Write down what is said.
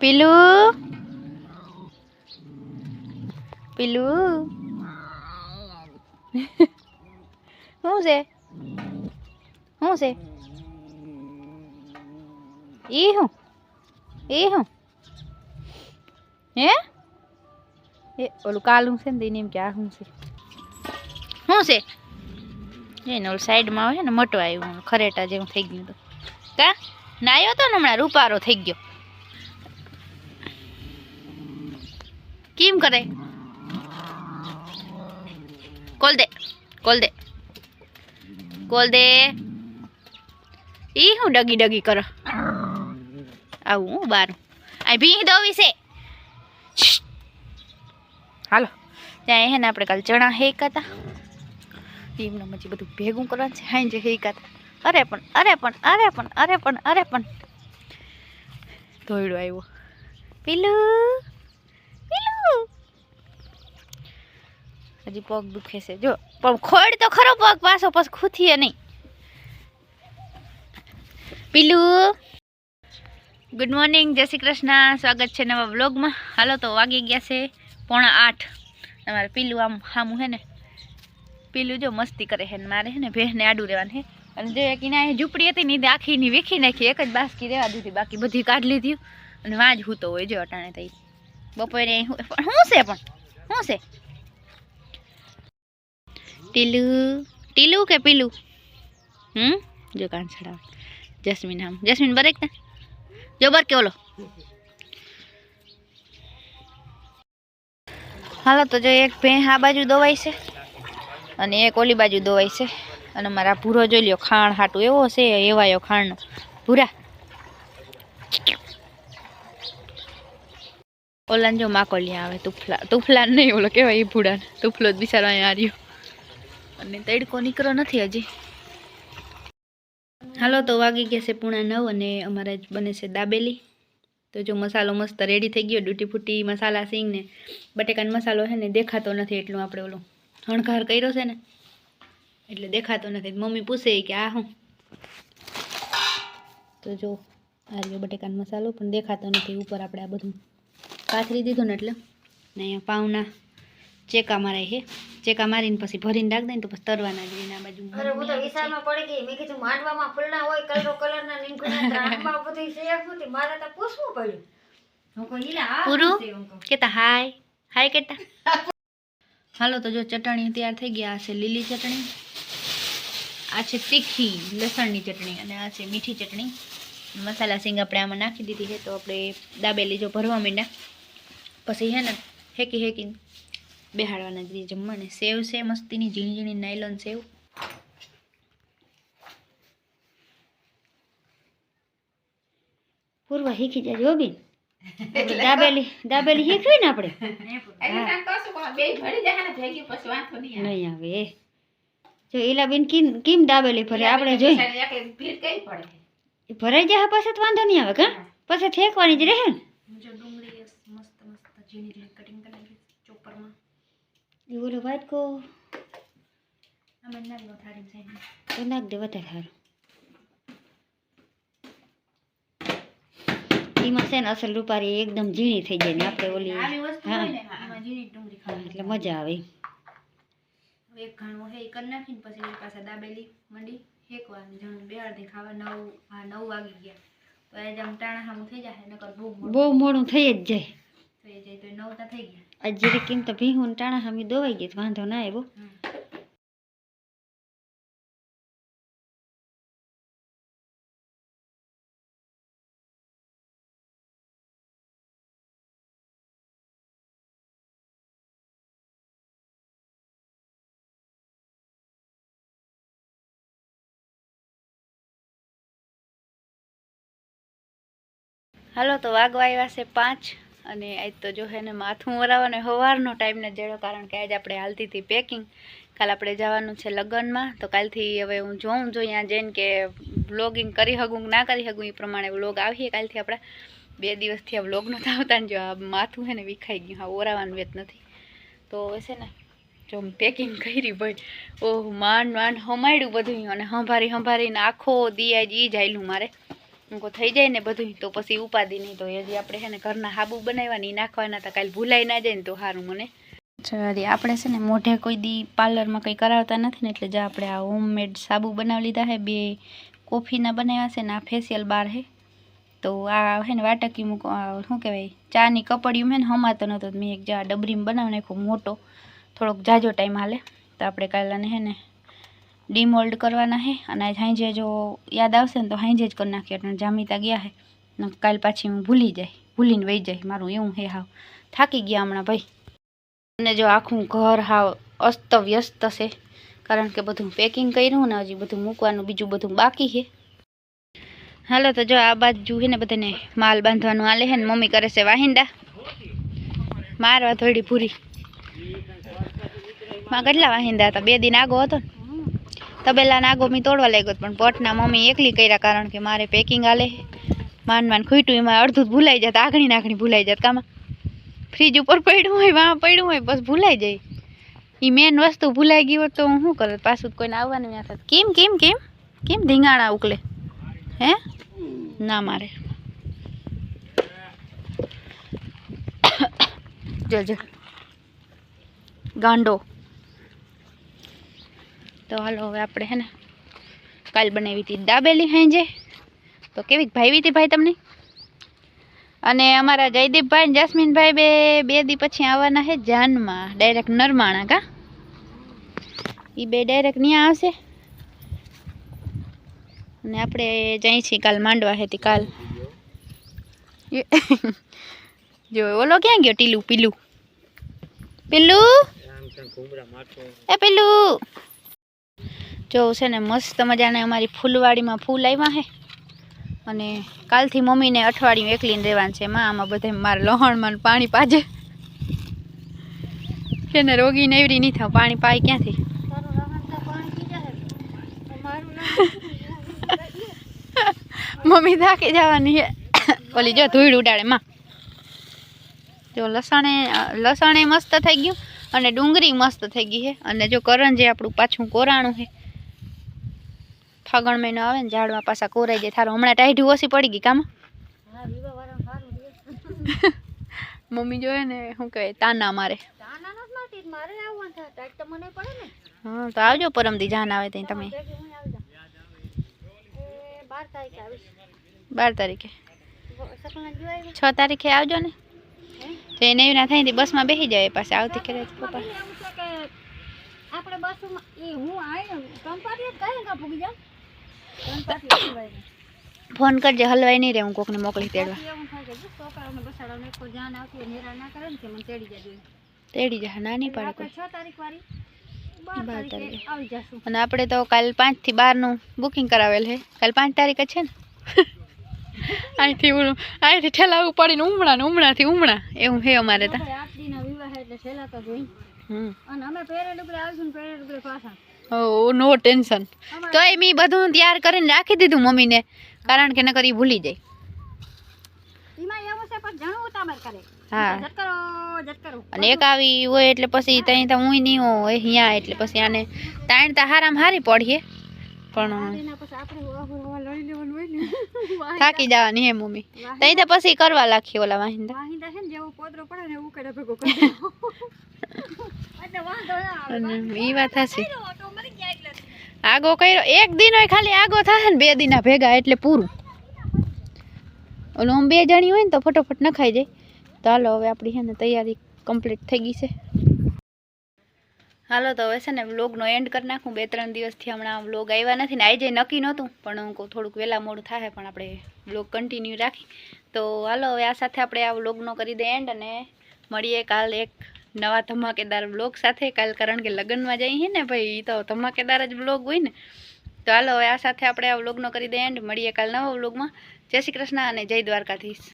પીલું પીલું શું છે શું છે એ હું ઈ હું હે એ ઓલું કાલું છે ને એમ કે આ શું છે શું છે એને ઓલું સાઈડમાં આવે ને મોટો આવ્યું ખરેટા જેવું થઈ ગયું તો કા નાયો તો ને હમણાં રૂપારો થઈ ગયો કેમ કરે? કોલ દે કોલ દે કોલ દે. ઈ હું ડગી ડગી કરો. આવું હું બારું. આ ભીંગ દો વિશે હાલો. ત્યાં એને આપણે કાલ ચણા હેકાતા. એમને પછી બધું ભેગું કરવાનું છે. હાઈ જે હેકાતા. અરે પણ અરે પણ અરે પણ અરે પણ અરે પણ. ધોયડો આવ્યો. પેલું. હજી પગ દુખે છે. જો, પણ ખોડ તો ખરો પગ પાછો, પછી ખૂથીએ નહીં. પીલું ગુડ મોર્નિંગ જય શ્રી કૃષ્ણ. સ્વાગત છે નવા વ્લોગમાં. હાલો તો વાગી ગયા છે પોણા આઠ. તમારે પીલું આમ હામું હે ને. પીલું જો મસ્તી કરે છે ને મારે હે ને ભેંસને આડું રહેવાનું હે. અને જો એના ઝૂંપડી હતી ને આખી આખીની વીખી નાખી. એક જ બાસકી રહેવા દીધી, બાકી બધી કાઢી લીધી. અને વાજ હું હૂતો હોય જો અટાણે થઈ બપોરે શું છે પણ? શું છે? ટીલું. ટીલું કે પીલું? હમ? જો કાન છડાવે જસ્મીન આમ જસ્મીન બરેક ને. જો બર કે ઓલો. હાલો, તો જો એક ભેં આ બાજુ દોવાય છે અને એક ઓલી બાજુ દોવાય છે. અને મારા ભૂરો જોઈ લ્યો, ખાણ હાટું એવો છે, એવાયો ખાણનો. ભૂરા. ઓલાને જો માકોલિયા આવે, તુફલા તુફલા નહીં ઓલો કહેવાય એ ભૂડાને તુફલો જ બિચારો અહીંયા આવ્યો અને તડકો નીકળ્યો નથી હજી. હાલો, તો વાગી ગયા છે પૂણા નવ અને અમારે બને છે દાબેલી. તો જો મસાલો મસ્ત રેડી થઈ ગયો, ડૂટી ફૂટી મસાલા સિંગ ને બટેકાનો મસાલો છે ને દેખાતો નથી એટલું આપણે ઓલો હણકાર કર્યો છે ને. એટલે દેખાતો નથી. મમ્મી પૂછે કે આ હું તો જો આ રહ્યો બટેકાનો મસાલો પણ દેખાતો નથી. ઉપર આપણે આ બધું પાથરી દીધું ને એટલે. ને અહીંયા પાઉના ચેકા મારાય છે. ચેકા મારીને પછી ભરીને રાખ દે ને તો પછી તરવાના જ આ બાજુ અરે હું તો વિશાળમાં પડી ગઈ. મેં કીધું માંડવામાં ફૂલના હોય કલરો કલરના લીંબુના ત્રાણમાં બધું શેક હતી. મારે તો પૂછવું પડ્યું. હું કહું ઈલા આ પૂરું? શું છે? હું કહું. કેતા હાય. હાય કેતા. હાલો તો જો ચટણી તૈયાર થઈ ગયા. આ છે લીલી ચટણી. આ છે તીખી લસણની ચટણી અને આ છે મીઠી ચટણી. મસાલા સિંગ આપણે આમાં નાખી દીધી છે તો આપણે દાબેલી જો ભરવા માંડ્યા. પછી હે ને હેકી હેકીને બેહાડવાના જ રહીએ જમવાને. સેવ છે મસ્તીની ઝીણી ઝીણી નાયલોન સેવ. પૂર્વા શીખી જાય જો બેન. દાબેલી દાબેલી શીખવી ને આપણે? નહીં આવે. જો એલા બેન કેમ કેમ દાબેલી ફરે આપણે જોઈ. ભરાઈ જાય પછી તો વાંધો નહીં આવે કા? પછી ફેંકવાની જ રહે ને એ ઓલો વાટકો તો નાખ દે વધારે સારું એમાં છે ને અસલ રૂપારી એકદમ ઝીણી થઈ જાય ને આપણે ઓલી હા. એટલે મજા આવે. એક ઘાણું હે કરી નાખીને પછી પાછા દાબેલી મંડી હેકવાની જણ બેહાડથી ખાવા નવ હા નવ વાગી ગયા. તો એ આમ ટાણા સામું થઈ જાય નકર બહુ બહુ મોડું થઈ જ જાય. થઈ જાય તો નવ તા થઈ ગયા. આ જરી કેમ તો ભીહું ટાણા સામી દોવાઈ ગઈ તો વાંધો ના આવ્યો. હાલો તો વાગવા આવ્યા છે પાંચ. અને આજ તો જો એને માથું મરાવવાનો સવારનો ટાઈમ ને જેડો, કારણ કે આજ આપણે હાલતી પેકિંગ કાલ આપણે જવાનું છે લગ્નમાં. તો કાલથી હવે હું જોઉં, જો અહીંયા જઈને કે વ્લોગિંગ કરી શકું ના કરી શકું, એ પ્રમાણે વ્લોગ આવીએ કાલથી આપણા. બે દિવસથી આ વ્લોગ નતા આવતા જો આ માથું છે ને વિખાઈ ગયું, હા, ઓરાવાનું વેત નથી. તો છે ને, જો પેકિંગ કરી ભાઈ, ઓહ માંડ માંડ હમાડ્યું બધું અને સંભારી સંભારીને આખો દિયા જ એ જ આયલું મારે. હું થઈ જાય ને બધું તો પછી ઉપાદી નહીં. તો હજી આપણે છે ને ઘરના હાબુ બનાવવાની નાખવાના હતા કાલે ભૂલાઈ ના જાય ને તો સારું મને. ચાલી આપણે છે ને મોઢે કોઈ દી પાર્લરમાં કંઈ કરાવતા નથી ને એટલે જે આપણે આ હોમમેડ સાબુ બનાવી લીધા છે, બે કોફીના બનાવ્યા છે ને, આ ફેશિયલ બાર છે. તો આ છે ને વાટકી મૂકો શું કહેવાય, ચાની કપડિયું મેં ને, હમાતો નહોતો મેં એક જા ડબરીમાં બનાવી નાખ્યો, મોટો. થોડોક જાજો ટાઈમ હાલે. તો આપણે કાલે હે ને ડીમોલ્ડ કરવાના છે અને આજ હાંજે જો યાદ આવશે ને તો હાંજે જ કરી નાખીએ, એટલે જામીતા ગયા છે ને કાલ પાછી હું ભૂલી જાય, ભૂલીને વહી જાય, મારું એવું હે હાવ. થાકી ગયા હમણાં ભાઈ. અને જો આખું ઘર હાવ અસ્ત વ્યસ્ત છે, કારણ કે બધું પેકિંગ કર્યું ને હજી બધું મૂકવાનું બીજું બધું બાકી છે. હાલો તો જો આ બાજુ છે ને બધાને માલ બાંધવાનું આલે છે ને મમ્મી કરે છે વાહિંદા. મારવા થોડી પૂરી. માં કેટલા વાહિંદા હતા? બે દિન આગો હતો ને. તબેલા નાગો મેં તોડવા લાગ્યો પણ પોટના મમ્મી એકલી કર્યા કારણ કે મારે પેકિંગ આલે માન માન ખૂટ્યું એમાં અડધું ભૂલાઈ જતા આગણી નાખણી ભૂલાઈ જત, કામાં ફ્રીજ ઉપર પડ્યું હોય, વાં પડ્યું હોય, બસ ભૂલાઈ જાય. એ મેન વસ્તુ ભૂલાઈ ગઈ હોત તો હું શું કરું? પાછું કોઈને આવવાનું યા થાત કેમ કેમ કેમ? કેમ ધીંગાણા ઉકલે? હે? ના મારે. જો. ગાંડો. તો હાલો હવે આપણે હે ને કાલ બનાવી હતી દાબેલી હાંજે. તો કેવી ભાવી હતી ભાઈ તમને? અને અમારા જયદીપભાઈ ને જાસ્મીનભાઈ બે બે દી પછી આવવાના છે જાનમાં ડાયરેક્ટ નરમાણા કા? એ બે ડાયરેક્ટ ત્યાં આવશે. અને આપણે જઈ છીએ કાલ માંડવા હતી કાલ. એ જો ઓલો ક્યાં ગયો ટીલું પીલું પીલું એ પેલું જો છે ને મસ્ત મજાને અમારી ફૂલવાડીમાં ફૂલ આવ્યા છે અને કાલથી મમ્મીને અઠવાડિયું એકલીને રહેવાનું છે માં, આમાં બધે મારે લહણમાં પાણી પાજે. છે ને રોગી નેવરી નહીં થાવ, પાણી પાય ક્યાંથી? મમ્મી થાકી જવાની છે ઓલી જો ધૂળ ઉડાડે માં. જો લસણે લસણે મસ્ત થઈ ગયું અને ડુંગળી મસ્ત થઈ ગઈ છે અને જો કરંજી આપણું પાછું કોરાણું છે ફાગણ મહિનો આવે ને ઝાડમાં પાછા કોરાઈ જાય. થારું, હમણાં ટાઢી ઓછી પડી ગઈ કામ. મમ્મી જોયે ને શું કહે, તાના મારે. હા, તો આવજો પરમદી, જાન આવે ત્યાં તમે. બાર તારીખે. છ તારીખે આવજો ને. તો એને એવી ના થાય ને બસમાં બેસી જાય પાસે, આવતી કરે પપ્પા. આપણે બસમાં, એ હું આવી કંપાટી કઈ કા પૂગી જાઉં. કંપાટી ભાઈ ફોન કરજે હલવાઈ નહીં રહે હું કોકને મોકલી તેડવા. ના ને તેડી જા ના નહીં પાડે બાર બાર અને આપણે તો કાલ પાંચથી બારનું બુકિંગ કરાવેલ છે. કાલ પાંચ તારીખ છે ને? અહીંથી અહીંથી ઠેલા ઉપાડીને ઉમણા ને ઉમણાથી ઉમણા એવું છે અમારે તો. આઠ દિનના વિવાહ એટલે છેલ્લા તો જોઈ હમ. અને અમે ઉપર આવશું ને પહેરેલું પાછા. No tension. તો એ મેં બધું તૈયાર કરીને રાખી દીધું મમ્મીને કારણ કે નકર એ ભૂલી જાય. અને એક આવી હોય એટલે પછી ત્યાં તો હું નહીં હોય અહીંયા એટલે પછી આને તાણ તો હારામાં હારી પડીએ. પણ થાકી જવાની હે મમ્મી. ત્યાં તો પછી કરવા લાખી ઓલા વાહિંદા. વાહિંદા છે ને જેવો પોદરો પડે ને એવું ભેગો કરી ઈ વાત હશે આગો કર્યો. એક દિન હોય ખાલી આગો થાય ને બે દિના ભેગા એટલે પૂરું. ઓલું આમ બે જણી હોય ને તો ફટોફટ નખાઈ જાય. ચાલો હવે આપણી છે ને તૈયારી કમ્પ્લીટ થઈ ગઈ છે. હાલો, તો હવે છે ને વ્લોગનો એન્ડ કરી નાખું. બે ત્રણ દિવસથી હમણાં વ્લોગ આવ્યા નથી ને આજે નક્કી નહોતું, પણ હું થોડુંક વહેલા મોડું થાય પણ આપણે વ્લોગ કન્ટિન્યુ રાખી. તો હાલો, હવે આ સાથે આપણે આ વ્લોગનો કરી દે એન્ડ અને મળીએ કાલ એક નવા ધમાકેદાર વ્લોગ સાથે. કાલ કારણ કે લગ્નમાં જઈએ ને ભાઈ એ તો ધમાકેદાર જ વ્લોગ હોય ને. તો હાલો, હવે આ સાથે આપણે આ વ્લોગનો કરી દે એન્ડ મળીએ કાલ નવા વ્લોગમાં. જય શ્રી કૃષ્ણ અને જય દ્વારકાધીશ.